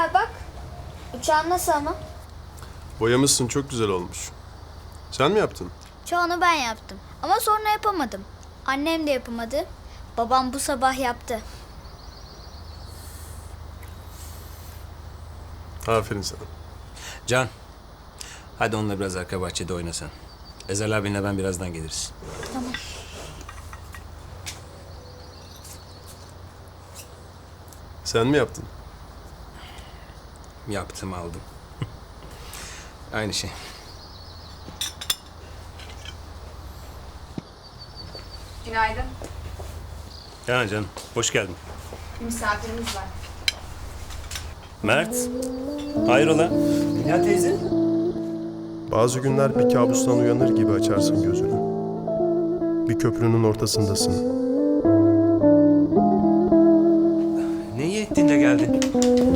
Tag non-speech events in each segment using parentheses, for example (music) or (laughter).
abi bak. Uçağın nasıl ama? Boyamışsın çok güzel olmuş. Sen mi yaptın? Çoğunu ben yaptım. Ama sonra yapamadım. Annem de yapamadı. Babam bu sabah yaptı. Aferin sana. Can. Hadi onunla biraz arka bahçede oynasan. Ezel abinle ben birazdan geliriz. Sen mi yaptın? Yaptım aldım. Aynı şey. Günaydın. Ya canım hoş geldin. Bir misafirimiz var. Mert. Hayrola? Ya teyze. Bazı günler bir kabustan uyanır gibi açarsın gözünü. Bir köprünün ortasındasın.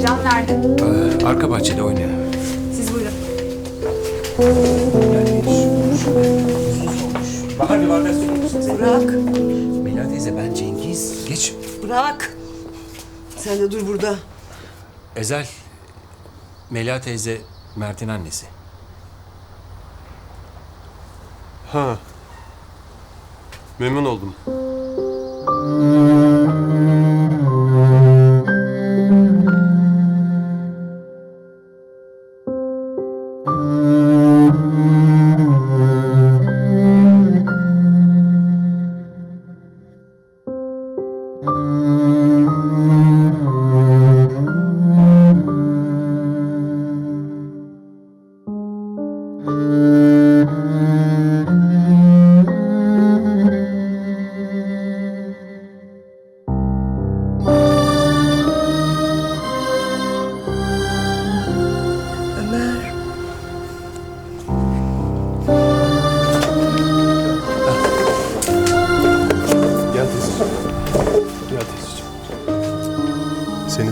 Can nerede? Ee, arka bahçede oynuyor. Siz buyurun. Bahar bir bardak su musun? Bırak, Mela teyze ben Cengiz. Geç. bırak. Sen de dur burada. Ezel. Mela teyze Mert'in annesi. Ha. Memnun oldum.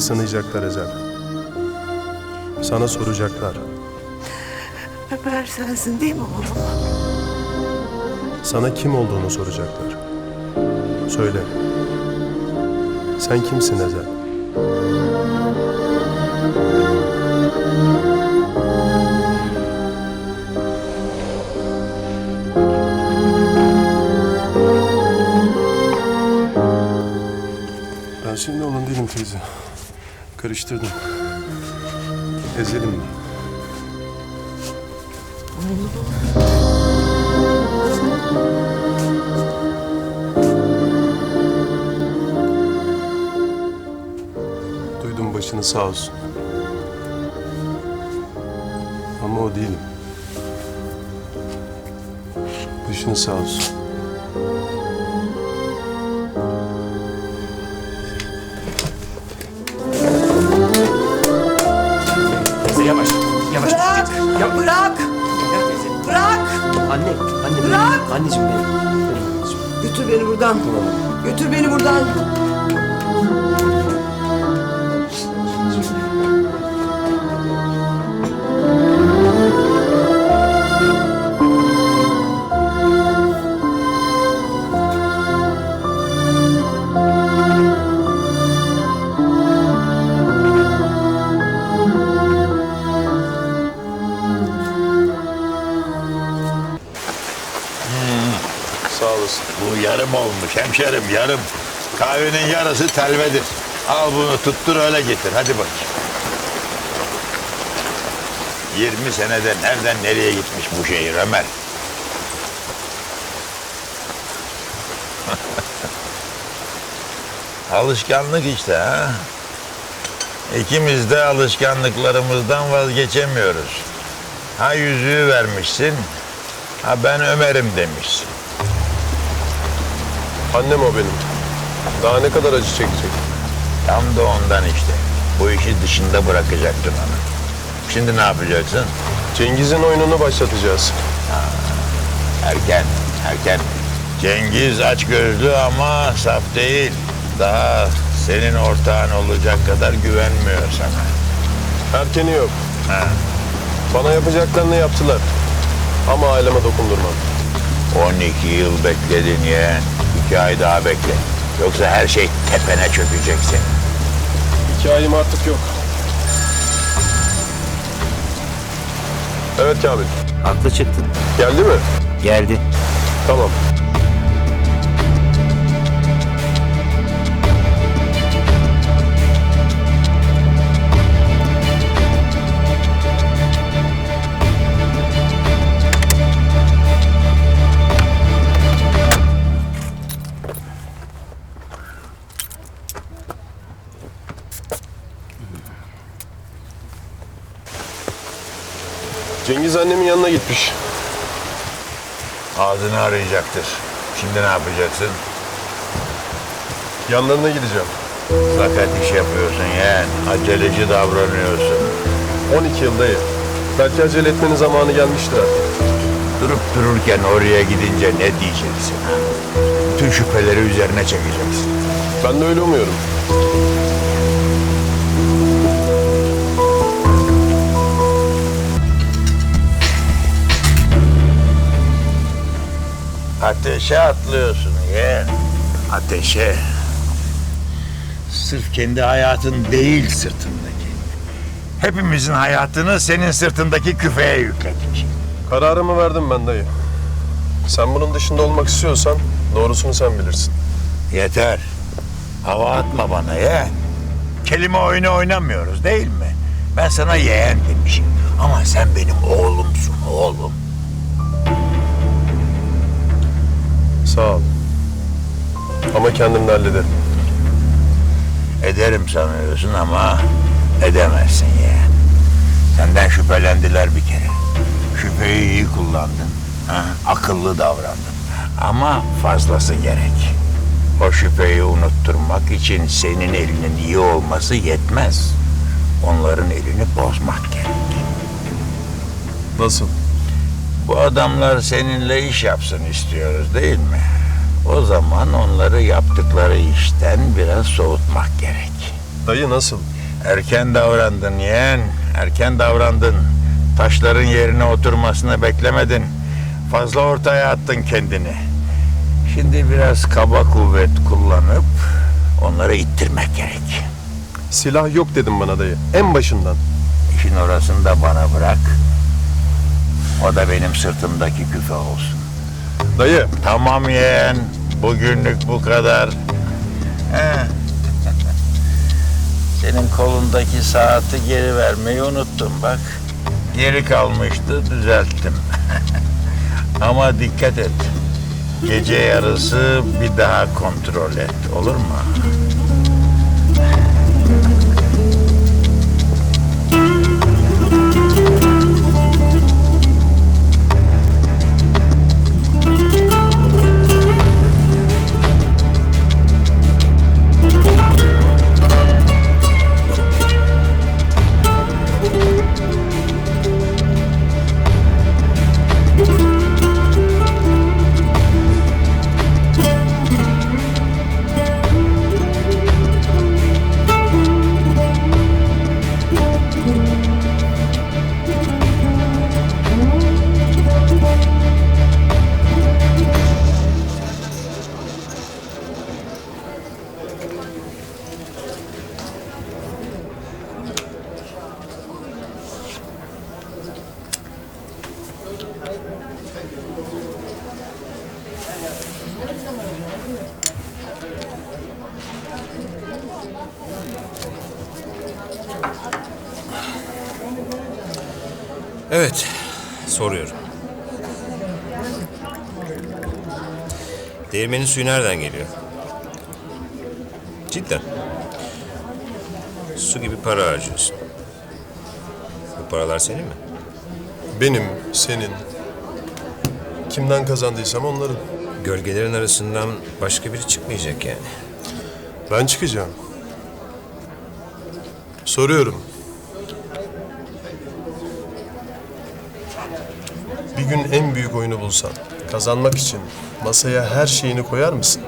Sınayacaklar Ezel. Sana soracaklar. Ömer sensin değil mi oğlum? Sana kim olduğunu soracaklar. Söyle. Sen kimsin Ezel? Ben şimdi onun değilim teyze. Karıştırdım. Ezelim ben. Duydum başını sağ olsun. Ama o değilim. Başını sağ olsun. Anne, anne Bırak! Anneciğim benim. Benim anneciğim. Götür beni buradan. Götür beni buradan. Yarım olmuş hemşerim yarım. Kahvenin yarısı telvedir. Al bunu tuttur öyle getir hadi bak. 20 senede nereden nereye gitmiş bu şehir Ömer? (laughs) Alışkanlık işte ha. İkimiz de alışkanlıklarımızdan vazgeçemiyoruz. Ha yüzüğü vermişsin, ha ben Ömer'im demişsin. Annem o benim. Daha ne kadar acı çekecek? Tam da ondan işte. Bu işi dışında bırakacaktın onu. Şimdi ne yapacaksın? Cengiz'in oyununu başlatacağız. Erken, erken. Cengiz aç gözlü ama saf değil. Daha senin ortağın olacak kadar güvenmiyor sana. Erkeni yok. Ha. Bana yapacaklarını yaptılar. Ama aileme dokundurmam. 12 yıl bekledin yeğen iki ay daha bekle. Yoksa her şey tepene çökecek senin. İki ayım artık yok. Evet Kamil. Haklı çıktın. Geldi mi? Geldi. Tamam. Cengiz annemin yanına gitmiş. Ağzını arayacaktır. Şimdi ne yapacaksın? Yanlarına gideceğim. Sakat iş yapıyorsun yeğen. Aceleci davranıyorsun. 12 yıldayı. Belki acele etmenin zamanı gelmiştir artık. Durup dururken oraya gidince ne diyeceksin? Bütün şüpheleri üzerine çekeceksin. Ben de öyle umuyorum. Ateşe atlıyorsun yeğen. Ateşe. Sırf kendi hayatın değil sırtındaki. Hepimizin hayatını senin sırtındaki küfeye yükledik. Kararımı verdim ben dayı. Sen bunun dışında olmak istiyorsan doğrusunu sen bilirsin. Yeter. Hava atma bana yeğen. Kelime oyunu oynamıyoruz değil mi? Ben sana yeğen demişim. Ama sen benim oğlumsun oğlum. Sağ ol. Ama kendim de hallederim. Ederim sanıyorsun ama edemezsin yeğen. Senden şüphelendiler bir kere. Şüpheyi iyi kullandın. Ha, akıllı davrandın. Ama fazlası gerek. O şüpheyi unutturmak için senin elinin iyi olması yetmez. Onların elini bozmak gerek. Nasıl? Bu adamlar seninle iş yapsın istiyoruz değil mi? O zaman onları yaptıkları işten biraz soğutmak gerek. Dayı nasıl? Erken davrandın yeğen, erken davrandın. Taşların yerine oturmasını beklemedin. Fazla ortaya attın kendini. Şimdi biraz kaba kuvvet kullanıp onları ittirmek gerek. Silah yok dedim bana dayı. En başından. İşin orasını da bana bırak. O da benim sırtımdaki küfe olsun. Dayı Tamam yeğen, bugünlük bu kadar. He. (laughs) Senin kolundaki saati geri vermeyi unuttum bak. Geri kalmıştı, düzelttim. (laughs) Ama dikkat et. Gece yarısı bir daha kontrol et, olur mu? Değirmenin suyu nereden geliyor? Cidden. Su gibi para harcıyorsun. Bu paralar senin mi? benim, senin. Kimden kazandıysam onların. Gölgelerin arasından başka biri çıkmayacak yani. Ben çıkacağım. Soruyorum. Bir gün en büyük oyunu bulsan, kazanmak için masaya her şeyini koyar mısın?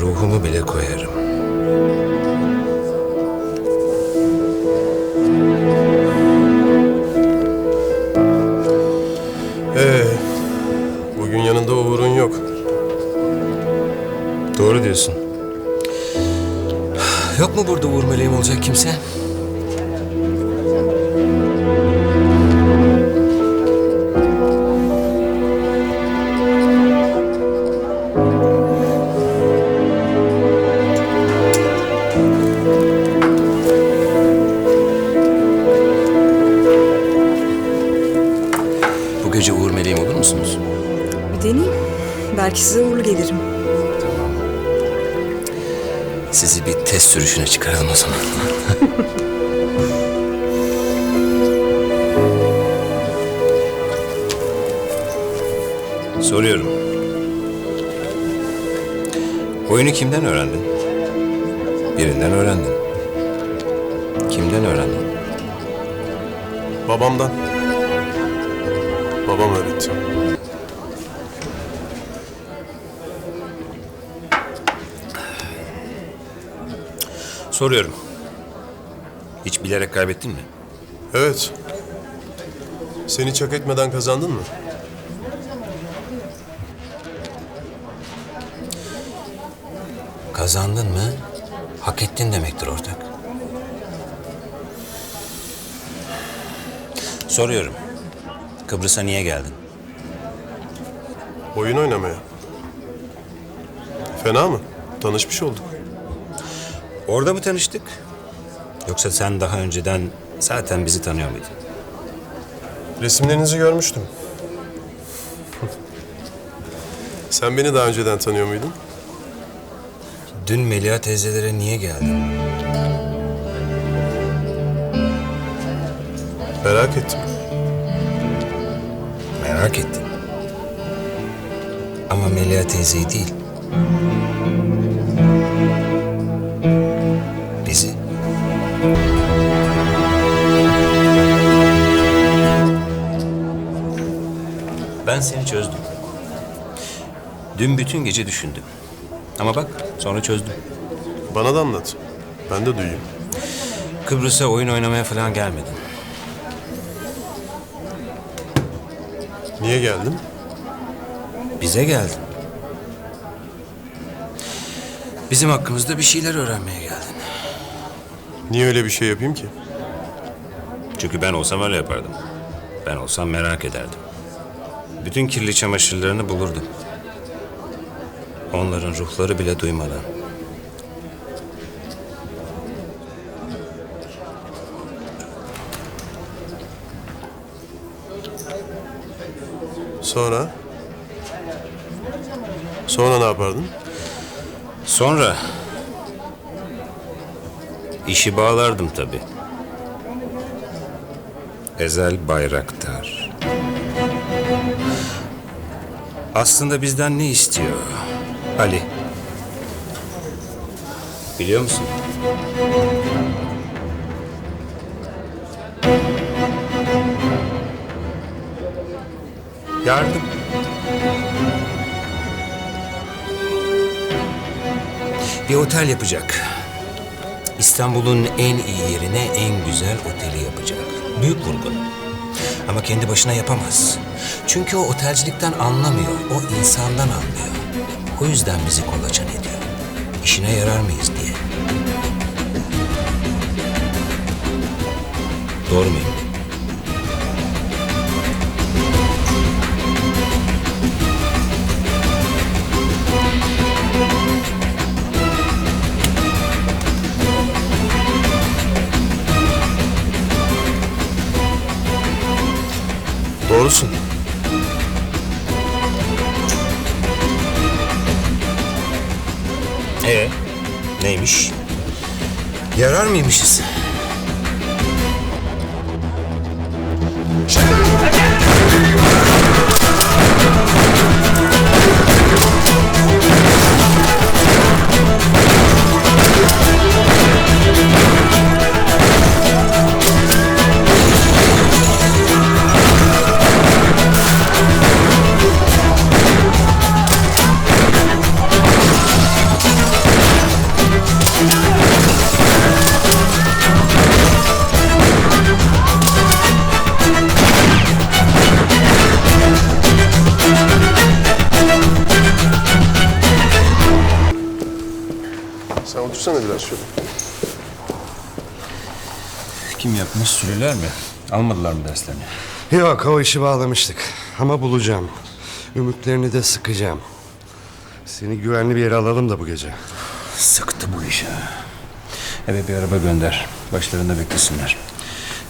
Ruhumu bile koyarım. Mu burada Uğur Meleğim olacak kimse? Bu gece Uğur olur musunuz? Bir deneyeyim. Belki size uğurlu gelirim. Sizi bir test sürüşüne çıkaralım o zaman. (laughs) Soruyorum. Oyunu kimden öğrendin? Birinden öğrendin. Kimden öğrendin? Babamdan. Babam öğretti. Soruyorum. Hiç bilerek kaybettin mi? Evet. Seni çak etmeden kazandın mı? Kazandın mı? Hak ettin demektir ortak. Soruyorum. Kıbrıs'a niye geldin? Oyun oynamaya. Fena mı? Tanışmış olduk. Orada mı tanıştık? Yoksa sen daha önceden zaten bizi tanıyor muydun? Resimlerinizi görmüştüm. Sen beni daha önceden tanıyor muydun? Dün Melia teyzelere niye geldin? Merak ettim. Merak ettim. Ama Melia teyzeyi değil. Ben seni çözdüm. Dün bütün gece düşündüm. Ama bak sonra çözdüm. Bana da anlat. Ben de duyayım. Kıbrıs'a oyun oynamaya falan gelmedim. Niye geldin? Bize geldin. Bizim hakkımızda bir şeyler öğrenmeye geldin. Niye öyle bir şey yapayım ki? Çünkü ben olsam öyle yapardım. Ben olsam merak ederdim. Bütün kirli çamaşırlarını bulurdum. Onların ruhları bile duymadan. Sonra? Sonra ne yapardın? Sonra işi bağlardım tabii. Ezel Bayraktar. Aslında bizden ne istiyor Ali? Biliyor musun? Yardım. Bir otel yapacak. İstanbul'un en iyi yerine en güzel oteli yapacak. Büyük vurgun. Ama kendi başına yapamaz. Çünkü o otelcilikten anlamıyor. O insandan anlıyor. O yüzden bizi kolaçan ediyor. İşine yarar mıyız diye. Doğru muyum? Doğrusun. Ee, neymiş? Yarar mıymışız? Sürüler mi? Almadılar mı derslerini? Yok o işi bağlamıştık. Ama bulacağım. Ümitlerini de sıkacağım. Seni güvenli bir yere alalım da bu gece. Sıktı bu iş ha. Eve bir araba gönder. Başlarında beklesinler.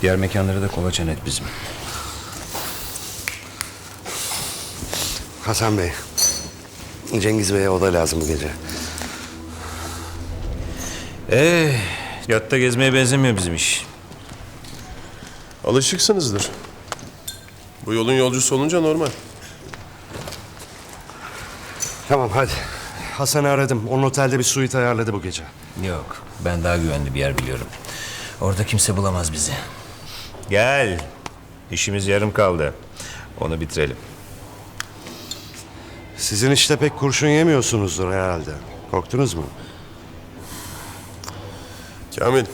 Diğer mekanları da kolaçan et bizim. Hasan Bey. Cengiz Bey'e oda lazım bu gece. Ee, yatta gezmeye benzemiyor bizim iş. Alışıksınızdır. Bu yolun yolcusu olunca normal. Tamam hadi. Hasan'ı aradım. Onun otelde bir suite ayarladı bu gece. Yok, ben daha güvenli bir yer biliyorum. Orada kimse bulamaz bizi. Gel. İşimiz yarım kaldı. Onu bitirelim. Sizin işte pek kurşun yemiyorsunuzdur herhalde. Korktunuz mu? Kamil,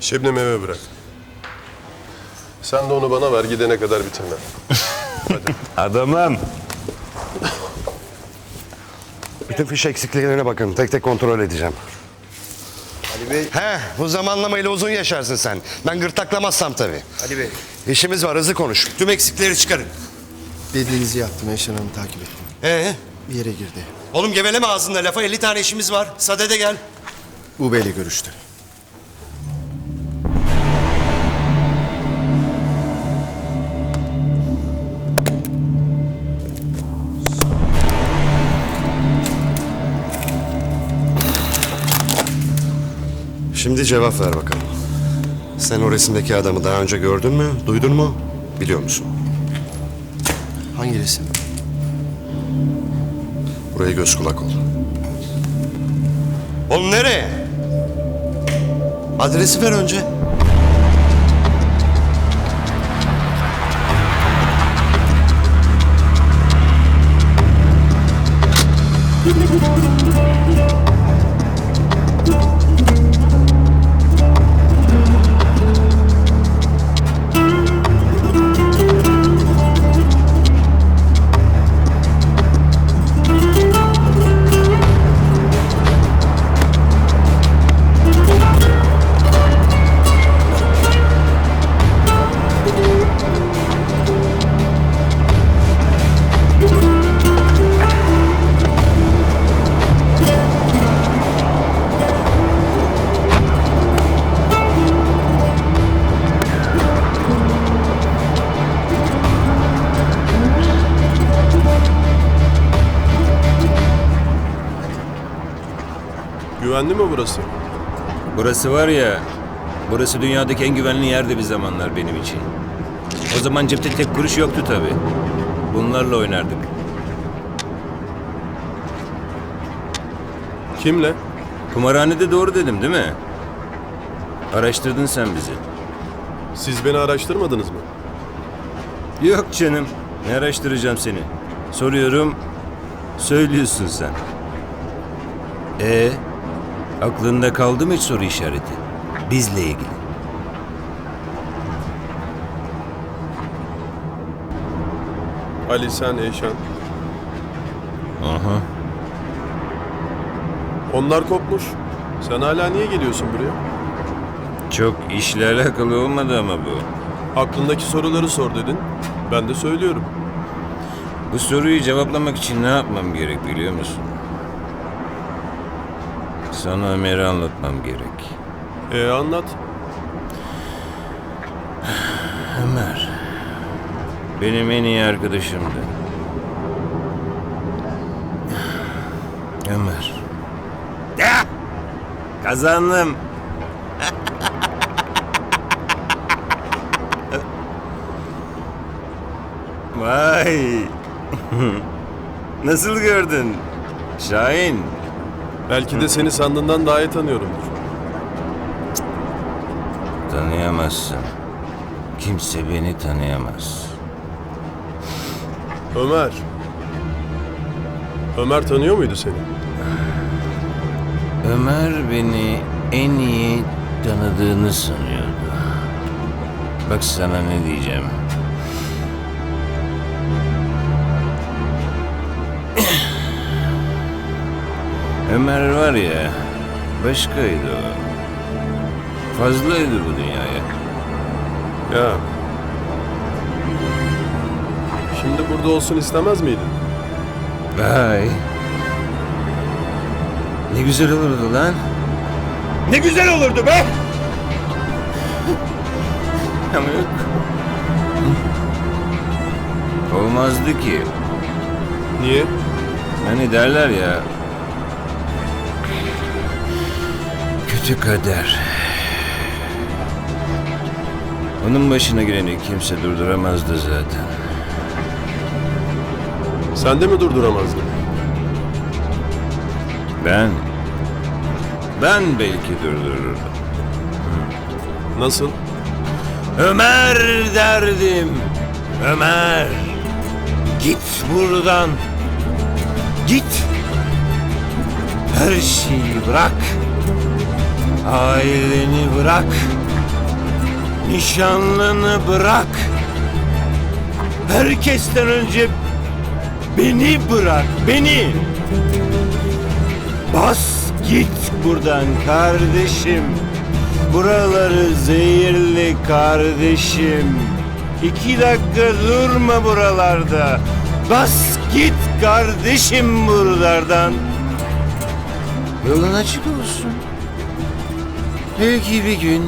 Şebnem'i eve bırak. Sen de onu bana ver gidene kadar bitirme. (laughs) Adamım. Bütün fiş eksikliklerine bakın. Tek tek kontrol edeceğim. Ali Bey. He, bu zamanlamayla uzun yaşarsın sen. Ben gırtlaklamazsam tabii. Ali Bey. İşimiz var, hızlı konuş. Tüm eksikleri çıkarın. Dediğinizi yaptım. Eşen Hanım'ı takip ettim. Ee, Bir yere girdi. oğlum geveleme ağzında lafa. 50 tane işimiz var. Sadede gel. Ube ile görüştü. Şimdi cevap ver bakalım. Sen o resimdeki adamı daha önce gördün mü, duydun mu, biliyor musun? Hangi resim? Buraya göz kulak ol. Oğlum nereye? Adresi ver önce. Güvenli mi burası? Burası var ya, burası dünyadaki en güvenli yerdi bir zamanlar benim için. O zaman cepte tek kuruş yoktu tabii. Bunlarla oynardık. Kimle? Kumarhanede doğru dedim değil mi? Araştırdın sen bizi. Siz beni araştırmadınız mı? Yok canım. Ne araştıracağım seni? Soruyorum. Söylüyorsun sen. E aklında kaldı mı hiç soru işareti? Bizle ilgili. Ali, sen, Eyşan. Aha. Onlar kopmuş. Sen hala niye geliyorsun buraya? Çok işle alakalı olmadı ama bu. Aklındaki soruları sor dedin. Ben de söylüyorum. Bu soruyu cevaplamak için ne yapmam gerek biliyor musun? Sana Ömer'i anlatmam gerek. E anlat. Ömer. Benim en iyi arkadaşımdı. Ömer. Ya! Kazandım. Vay. (laughs) Nasıl gördün? Şahin. Belki de seni sandığından daha iyi tanıyorumdur. Tanıyamazsın. Kimse beni tanıyamaz. Ömer. Ömer tanıyor muydu seni? Ömer beni en iyi tanıdığını sanıyordu. Bak sana ne diyeceğim. Ömer var ya, başkaydı o. Fazlaydı bu dünyaya. Ya. Şimdi burada olsun istemez miydin? Vay. Ne güzel olurdu lan. Ne güzel olurdu be! Ama yok. Olmazdı ki. Niye? Hani derler ya. Kötü kader. Onun başına geleni kimse durduramazdı zaten. Sen de mi durduramazdın? Ben... Ben belki durdururdum. Nasıl? Ömer derdim. Ömer. Git buradan. Git. Her şeyi bırak. Aileni bırak. Nişanlını bırak. Herkesten önce beni bırak. Beni. Bas git buradan kardeşim. Buraları zehirli kardeşim. İki dakika durma buralarda. Bas git kardeşim buralardan. Yolun açık olsun. Belki bir gün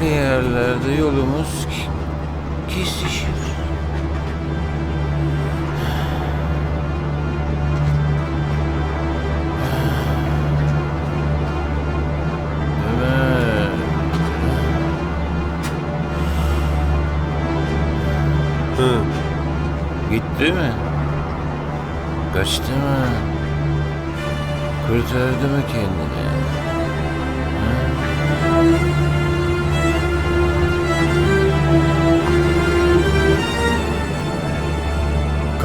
bir yerlerde yolumuz kesişir. Evet. Hı. Gitti mi? Kaçtı mı? Kurtardı mı kendini?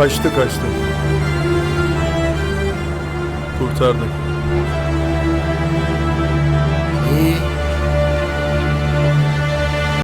Kaçtı kaçtı. Kurtardı.